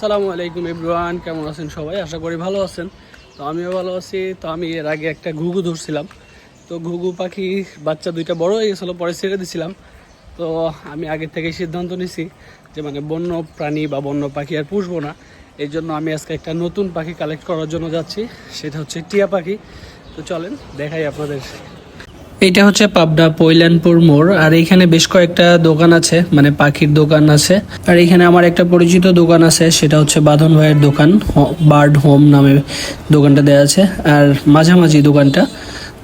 আসসালামু আলাইকুম ইব্রাহান কেমন আছেন সবাই? আশা করি ভালো আছেন। তো আমিও ভালো আছি। তো আমি এর আগে একটা ঘুঘু ধরছিলাম। তো ঘুঘু পাখি বাচ্চা দুইটা বড় হয়ে গেছিল, পরে ছেড়ে দিছিলাম। তো আমি আগে থেকে সিদ্ধান্ত নিছি যে মানে বন্য প্রাণী বা বন্য পাখি আর পুষবো না। এই জন্য আমি আজকে একটা নতুন পাখি কালেক্ট করার জন্য যাচ্ছি। সেটা হচ্ছে টিয়া পাখি। তো চলেন, দেখাই আপনাদের এইটা হচ্ছে পাবনা পৈলানপুর মোড়, আর এখানে বেশ কয়েকটা দোকান আছে মানে পাখির দোকান আছে। আর এখানে আমার একটা পরিচিত দোকান আছে, সেটা হচ্ছে বাঁধন ভাইয়ের দোকান বার্ড হোম নামে দোকানটা দেওয়া আছে, আর মাঝামাঝি দোকানটা।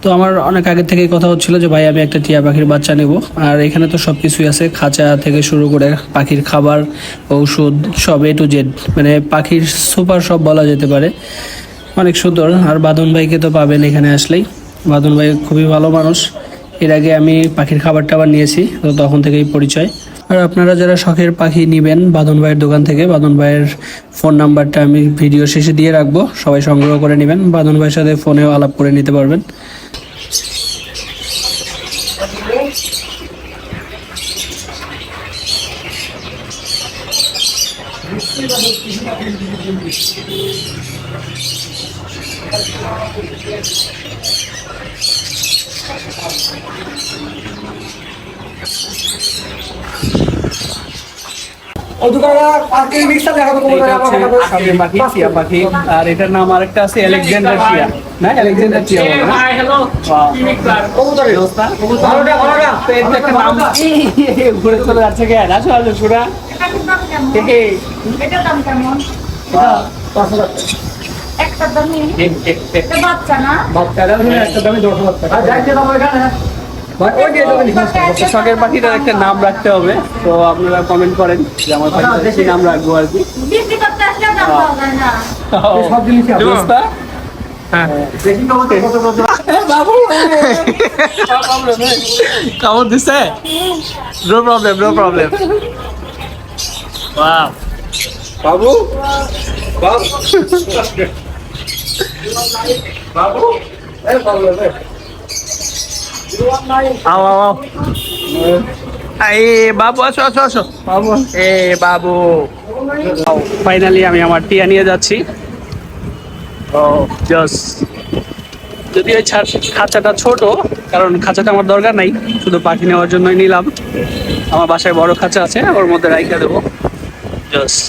তো আমার অনেক আগে থেকে কথা হচ্ছিল যে, ভাই, আমি একটা টিয়া পাখির বাচ্চা নেব। আর এখানে তো সব কিছুই আছে, খাঁচা থেকে শুরু করে পাখির খাবার, ঔষধ, সব এ টু জেড মানে পাখির সুপার সব বলা যেতে পারে। অনেক সুন্দর, আর বাদন ভাইকে তো পাবেন এখানে আসলেই। বাদন ভাই খুবই ভালো মানুষ। এর আগে আমি পাখির খাবার টাবার নিয়েছি, তো তখন থেকেই পরিচয়। আর আপনারা যারা শখের পাখি নেবেন বাদন ভাইয়ের দোকান থেকে বাদন ভাইয়ের ফোন নাম্বারটা আমি ভিডিও শেষে দিয়ে রাখব। সবাই সংগ্রহ করে নেবেন বাদন ভাইয়ের সাথে ফোনেও আলাপ করে নিতে পারবেন। এটা হচ্ছে শখের পাখি টিয়া পাখি আর এটার নাম আরেকটা আছে আলেকজান্ডার টিয়া না আলেকজান্ডার টিয়া বলে না? Wow. তো এর তো একটা নাম ঘুরে চলে যাচ্ছে কেন আসো আসো সুরা এটার দাম কেমন? একটা দামি। এটা বাচ্চা না? শখের পাখিটার একটা নাম রাখতে হবে। তো আপনারা কমেন্ট করেন যে আমার পাখিটা সেই নাম রাখব আর কি। বিক্রি করতে আসলে দাম পাওয়া যায় না। দোস্তা? এ বাবু, কামড় দিছে? নো প্রবলেম নো প্রবলেম বাবু? বাবু? বাবু? বাবু আও আও আও। এই বাবু আসো আসো আসো। বাবু এ বাবু। ফাইনালি আমি আমার টিয়া নিয়ে যাচ্ছি। ও জস যদি ওই খাঁচাটা ছোট কারণ খাঁচাটা আমার দরকার নাই শুধু পাখি নেওয়ার জন্যই নিলাম। আমার বাসায় বড় খাঁচা আছে ওর মধ্যে রাইখা দেবো। জাস্ট